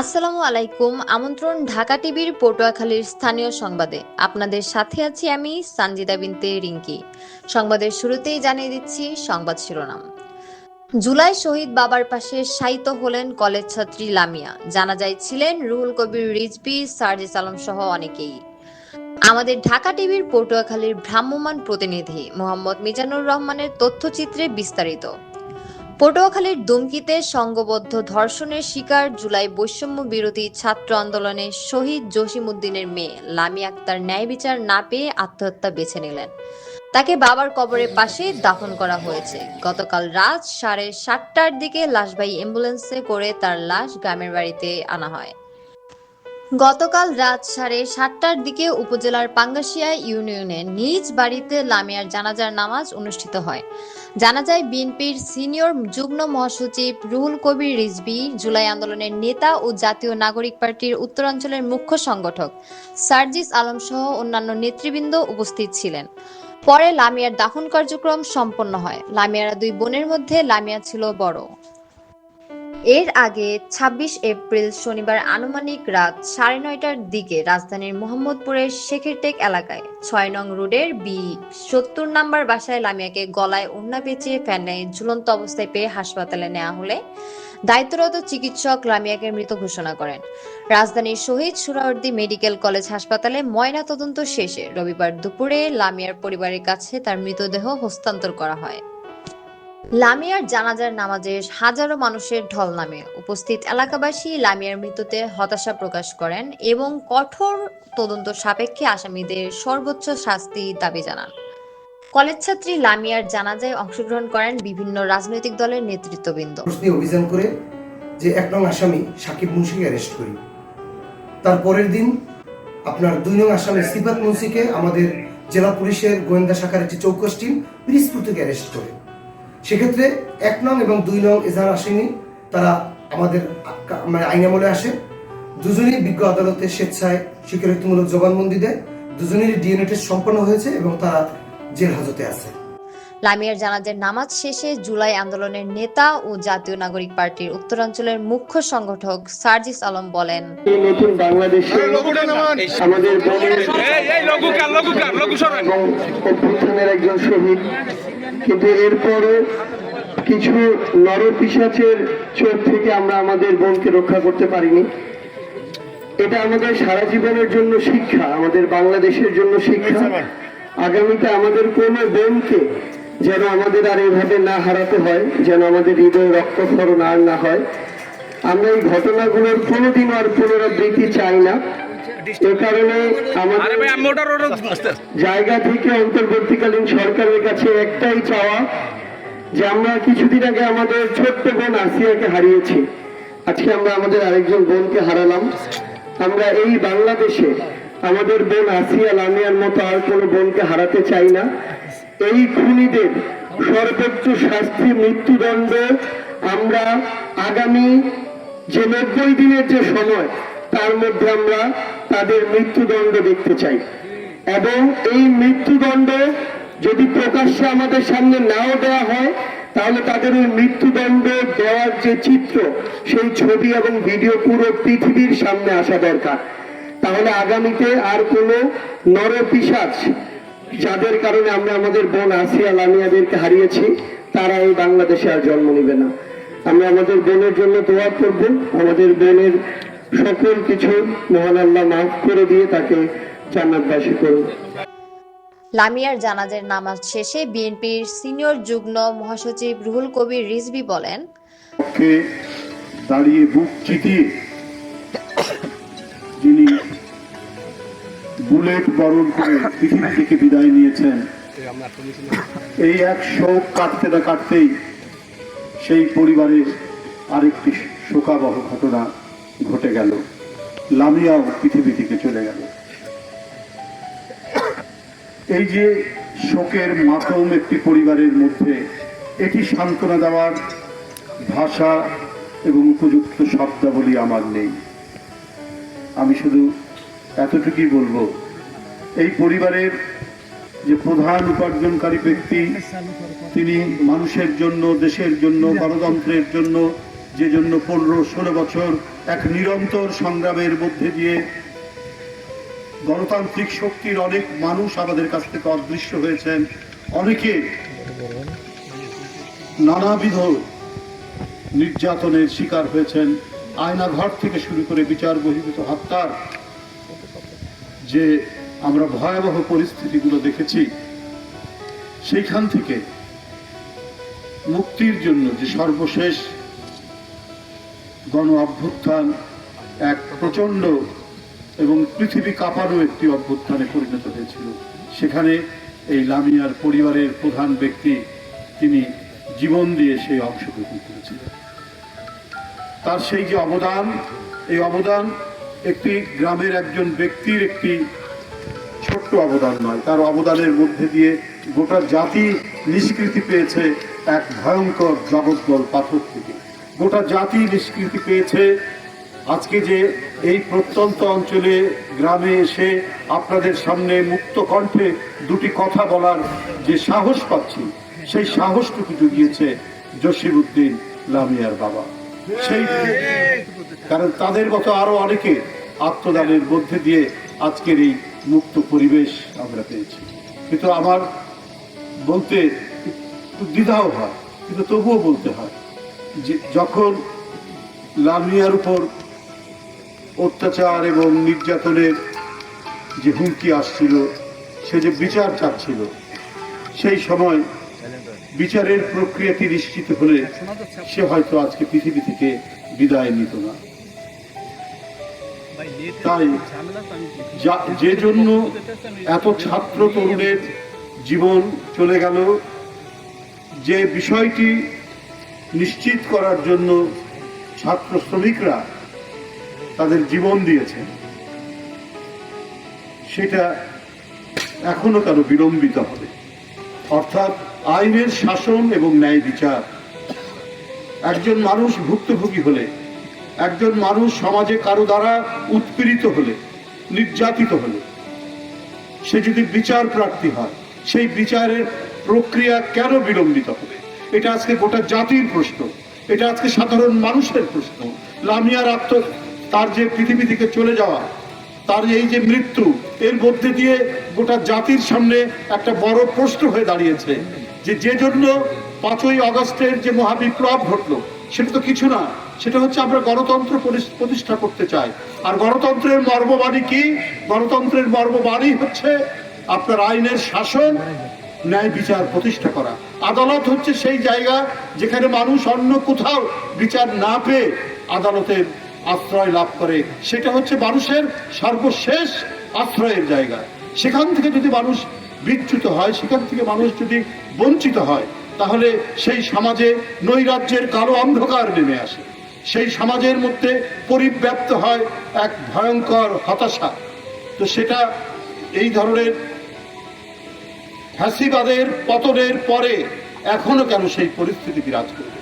আসসালামু আলাইকুম। আমন্ত্রণ ঢাকা টিভির পটুয়াখালীর স্থানীয় সংবাদে। আপনাদের সাথে আছি আমি সানজিদা বিনতে রিঙ্কি। সংবাদের শুরুতেই জানিয়ে দিচ্ছি সংবাদ শিরোনাম। জুলাই শহীদ বাবার পাশে শায়িত হলেন কলেজ ছাত্রী লামিয়া। জানা যায় ছিলেন রুহুল কবির রিজবি সার্জিস আলম সহ অনেকেই। আমাদের ঢাকা টিভির পটুয়াখালীর ভ্রাম্যমাণ প্রতিনিধি মোহাম্মদ মিজানুর রহমানের তথ্যচিত্রে বিস্তারিত। পটুয়াখালীর দুমকিতে সংঘবদ্ধ ধর্ষণের শিকার জুলাই বৈষম্য বিরোধী ছাত্র আন্দোলনে শহীদ জসিম উদ্দিনের মেয়ে লামি আক্তার ন্যায় বিচার না পেয়ে আত্মহত্যা বেছে নিলেন। তাকে বাবার কবরের পাশে দাফন করা হয়েছে। গতকাল রাত সাড়ে সাতটার দিকে লাশবাহী অ্যাম্বুলেন্সে করে তার লাশ গ্রামের বাড়িতে আনা হয়। গতকাল রাত সাড়ে সাতটার দিকে উপজেলার পাঙ্গাশিয়া ইউনিয়নে নিজ বাড়িতে লামিয়ার জানাজার নামাজ অনুষ্ঠিত হয়। জানা যায় বিএনপির সিনিয়র যুগ্ম মহাসচিব রুহুল কবির রিজভী, জুলাই আন্দোলনের নেতা ও জাতীয় নাগরিক পার্টির উত্তরাঞ্চলের মুখ্য সংগঠক সার্জিস আলম সহ অন্যান্য নেতৃবৃন্দ উপস্থিত ছিলেন। পরে লামিয়ার দাফন কার্যক্রম সম্পন্ন হয়। লামিয়ারা দুই বোনের মধ্যে লামিয়া ছিল বড়। এর আগে ২৬ এপ্রিল শনিবার আনুমানিক রাত সাড়ে নয়টার দিকে রাজধানীর মোহাম্মদপুরের শেখেরটেক এলাকায় ছয় নং রোডের বি সত্তর নাম্বার বাসায় লামিয়াকে গলায় উন্না পেঁচিয়ে ফ্যানে ঝুলন্ত অবস্থায় পেয়ে হাসপাতালে নেওয়া হলে দায়িত্বরত চিকিৎসক লামিয়াকে মৃত ঘোষণা করেন। রাজধানীর শহীদ সুরাওয়ার্দী মেডিকেল কলেজ হাসপাতালে ময়না তদন্ত শেষে রবিবার দুপুরে লামিয়ার পরিবারের কাছে তার মৃতদেহ হস্তান্তর করা হয়। লামিয়ার জানাজার নামাজে হাজারো মানুষের ঢল নামে। উপস্থিত এলাকাবাসী লামিয়ার মৃত্যুতে হতাশা প্রকাশ করেন এবং কঠোর তদন্ত সাপেক্ষে আসামিদের সর্বোচ্চ শাস্তি দাবি জানান। কলেজ ছাত্রী লামিয়ার জানাজায় অংশগ্রহণ করেন বিভিন্ন রাজনৈতিক দলের নেতৃত্ববৃন্দ। অভিযান করে যে এক নং আসামি সাকিব মুন্সিকে অ্যারেস্ট করি। তার পরের দিন আপনার দুই নং আসামি সিফাত মুন্সিকে আমাদের জেলা পুলিশের গোয়েন্দা শাখার একটি চৌকস টিম পিরিসপুর থেকে অ্যারেস্ট করে। সেক্ষেত্রে এক নং এবং দুই নং এজাহার আসামি তারা আমাদের মানে আইন আমলে আসে। দুজনেই বিজ্ঞ আদালতে স্বেচ্ছায় স্বীকারোক্তিমূলক জবানবন্দি দেয়। দুজনেরই ডিএনএ টেস্ট সম্পন্ন হয়েছে এবং তারা জেল হাজতে আছে। লামিয়ার জানাজার নামাজ শেষে জুলাই আন্দোলনের নেতা ও জাতীয় নাগরিক পার্টির উত্তরাঞ্চলের মুখ্য সংগঠক সার্জিস আলম বলেন নতুন বাংলাদেশে আমাদের একজন শহীদ। কিন্তু এরপরও কিছু নরপিসাচের চোখ থেকে আমরা আমাদের বোনকে রক্ষা করতে পারিনি। এটা আমাদের সারা জীবনের জন্য শিক্ষা আমাদের বাংলাদেশের জন্য শিক্ষা। আগামীতে আমাদের কোনো বোনকে যেন আমাদের আর এভাবে না হারাতে হয় যেন আমাদের হৃদয় রক্তক্ষরণ আর না হয়। আমরা এই ঘটনাগুলোর কোনোদিন আর পুনরাবৃত্তি চাই না। কারণে আমাদের জায়গা থেকে অন্তর্বর্তীকালীন সরকারের কাছে একটাই চাওয়া যে আমরা কিছুদিন আগে আমাদের ছোট্ট বোন আসিয়াকে হারিয়েছি। আজকে আমরা আমাদের আরেকজন বোনকে হারালাম। আমরা এই বাংলাদেশে আমাদের বোন আসিয়া লামিয়ার মতো আর কোনো বোনকে হারাতে চাই না। এই খুনিদের সর্বোচ্চ শাস্তি মৃত্যুদণ্ড আমরা আগামী যে নব্বই দিনের যে সময় তার মধ্যে আমরা তাদের মৃত্যুদণ্ড দেখতে চাই। এবং এই মৃত্যুদণ্ড যদি প্রকাশ্যে আমাদের সামনে নাও দেওয়া হয়, তাহলে তাদের ওই মৃত্যুদণ্ড দেওয়ার যে চিত্র, সেই ছবি এবং ভিডিও পুরো পৃথিবীর সামনে আসা দরকার। তাহলে আগামীতে আর কোনো নরপিসাচ যাদের কারণে আমরা আমাদের বোন আসিয়া লামিয়াদেরকে হারিয়েছি, তারা এই বাংলাদেশে আর জন্ম নেবে না। আমরা আমাদের বোনের জন্য দোয়া করব, আমাদের বোনের সকল কিছু মহান আল্লাহ মাফ করে দিয়ে তাকে জান্নাতবাসী করুন। লামিয়ার জানাজার নামাজ শেষে বিএনপির সিনিয়র যুগ্ম মহাসচিব রুহুল কবির রিজভী বলেন দাঁড়িয়ে বুক চিতিয়ে যিনি বুলেট বরণ করে পৃথিবী থেকে বিদায় নিয়েছেন এই এক শোক কাটতে না কাটতেই সেই পরিবারের আরেকটি শোকাবহ ঘটনা ঘটে গেল। লামিয়াও পৃথিবী থেকে চলে গেল। এই যে শোকের মাতম একটি পরিবারের মধ্যে, এটি সান্ত্বনা দেওয়ার ভাষা এবং উপযুক্ত শব্দাবলী আমার নেই। আমি শুধু এতটুকুই বলব, এই পরিবারের যে প্রধান উপার্জনকারী ব্যক্তি, তিনি মানুষের জন্য, দেশের জন্য, গণতন্ত্রের জন্য, যে জন্য পনেরো, ষোলো বছর এক নিরন্তর সংগ্রামের মধ্যে দিয়ে গণতান্ত্রিক শক্তির অনেক মানুষ আমাদের কাছ থেকে অদৃশ্য হয়েছেন। অনেকে নানাবিধ নির্যাতনের শিকার হয়েছেন। আয়নাঘর থেকে শুরু করে বিচার বহির্ভূত হত্যার যে আমরা ভয়াবহ পরিস্থিতিগুলো দেখেছি, সেইখান থেকে মুক্তির জন্য যে সর্বশেষ গণ অভ্যুত্থান এক প্রচণ্ড এবং পৃথিবী কাঁপানো একটি অভ্যুত্থানে পরিণত হয়েছিল। সেখানে এই লামিয়ার পরিবারের প্রধান ব্যক্তি তিনি জীবন দিয়ে সেই অংশগ্রহণ করেছিলেন। তার সেই যে অবদান, এই অবদান একটি গ্রামের একজন ব্যক্তির একটি ছোট্ট অবদান নয়, তার অবদানের মধ্যে দিয়ে গোটা জাতি নিষ্কৃতি পেয়েছে এক ভয়ঙ্কর জগদ্দল পাথর থেকে। গোটা জাতি নিষ্কৃতি পেয়েছে। আজকে যে এই প্রত্যন্ত অঞ্চলে গ্রামে এসে আপনাদের সামনে মুক্ত কণ্ঠে দুটি কথা বলার যে সাহস পাচ্ছি, সেই সাহসটুকু জুগিয়েছে জসিরুদ্দিন লামিয়ার বাবা। সেই কারণ তাদের মতো আরও অনেকে আত্মদানের মধ্যে দিয়ে আজকের এই মুক্ত পরিবেশ আমরা পেয়েছি। কিন্তু আমার বলতে দ্বিধাও হয়, কিন্তু তবুও বলতে হয় যখন লামিয়ার উপর অত্যাচার এবং নির্যাতনের যে হুমকি আসছিল, সে যে বিচার চাচ্ছিল, সেই সময় বিচারের প্রক্রিয়াটি নিশ্চিত হলে সে হয়তো আজকে পৃথিবী থেকে বিদায় নিত না। তাই যে জন্য এত ছাত্র তরুণের জীবন চলে গেল, যে বিষয়টি নিশ্চিত করার জন্য ছাত্র শ্রমিকরা তাদের জীবন দিয়েছে, সেটা এখনও কেন বিলম্বিত হবে? অর্থাৎ আইনের শাসন এবং ন্যায় বিচার। একজন মানুষ ভুক্তভোগী হলে, একজন মানুষ সমাজে কারও দ্বারা উৎপীড়িত হলে, নির্যাতিত হলে, সে যদি বিচার প্রার্থী হয়, সেই বিচারের প্রক্রিয়া কেন বিলম্বিত হবে? এটা আজকে গোটা জাতির প্রশ্ন। এটা আজকে সাধারণ মানুষের প্রশ্ন। লামিয়ার আত্ম তার যে পৃথিবী থেকে চলে যাওয়া, তার এই যে মৃত্যু, এর মধ্যে দিয়ে গোটা জাতির সামনে একটা বড় প্রশ্ন হয়ে দাঁড়িয়েছে যে যে জন্য পাঁচই আগস্টের যে মহাবিপ্লব ঘটলো, সেটা তো কিছু না। সেটা হচ্ছে আমরা গণতন্ত্র প্রতিষ্ঠা করতে চাই। আর গণতন্ত্রের মর্মবাণী কি? গণতন্ত্রের মর্মবাণী হচ্ছে আপনার আইনের শাসন ন্যায় বিচার প্রতিষ্ঠা করা। আদালত হচ্ছে সেই জায়গা যেখানে মানুষ অন্য কোথাও বিচার না পেয়ে আদালতের আশ্রয় লাভ করে। সেটা হচ্ছে মানুষের সর্বশেষ আশ্রয়ের জায়গা। সেখান থেকে যদি মানুষ বিচ্যুত হয়, সেখান থেকে মানুষ যদি বঞ্চিত হয়, তাহলে সেই সমাজে নৈরাজ্যের কালো অন্ধকার নেমে আসে। সেই সমাজের মধ্যে পরিব্যাপ্ত হয় এক ভয়ঙ্কর হতাশা। তো সেটা এই ধরনের ফ্যাসিবাদের পতনের পরে এখনও কেন সেই পরিস্থিতি বিরাজ করবে?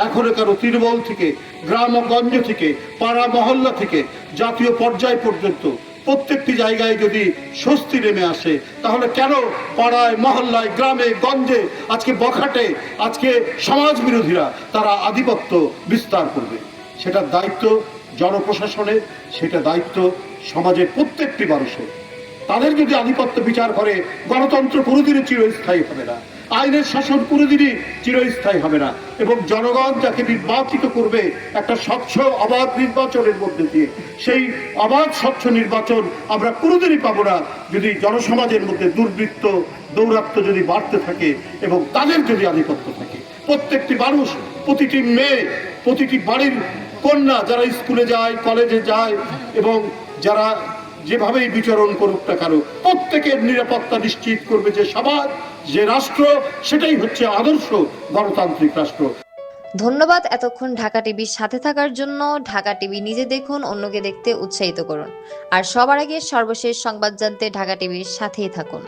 এখনও কেন তৃণমূল থেকে গ্রাম ও থেকে, পাড়া মহল্লা থেকে জাতীয় পর্যায় পর্যন্ত প্রত্যেকটি জায়গায় যদি স্বস্তি নেমে আসে, তাহলে কেন পাড়ায়, মহল্লায়, গ্রামে, গঞ্জে, আজকে বখাটে, আজকে সমাজ বিরোধীরা তারা আধিপত্য বিস্তার করবে? সেটার দায়িত্ব জনপ্রশাসনের, সেটা দায়িত্ব সমাজের প্রত্যেকটি মানুষের। তাদের যদি আধিপত্য বিচার করে, গণতন্ত্র কোনোদিনই চিরস্থায়ী হবে না। আইনের শাসন কোনোদিনই চিরস্থায়ী হবে না। এবং জনগণ যাকে নির্বাচিত করবে, একটা স্বচ্ছ অবাধ নির্বাচনের মধ্যে দিয়ে, সেই অবাধ স্বচ্ছ নির্বাচন আমরা কোনোদিনই পাবো না যদি জনসমাজের মধ্যে দুর্বৃত্ত, দৌরাত্ম যদি বাড়তে থাকে এবং তাদের যদি আধিপত্য থাকে। প্রত্যেকটি মানুষ, প্রতিটি মেয়ে, প্রতিটি বাড়ির কন্যা যারা স্কুলে যায়, কলেজে যায় এবং যারা যেভাবেই বিচরণ করুক না কেন, প্রত্যেকের নিরাপত্তা নিশ্চিত করবে যে সমাজ, যে রাষ্ট্র, সেটাই হচ্ছে আদর্শ গণতান্ত্রিক রাষ্ট্র। ধন্যবাদ এতক্ষণ ঢাকা টিভির সাথে থাকার জন্য। ঢাকা টিভি নিজে দেখুন, অন্যকে দেখতে উৎসাহিত করুন। আর সবার আগে সর্বশেষ সংবাদ জানতে ঢাকা টিভির সাথেই থাকুন।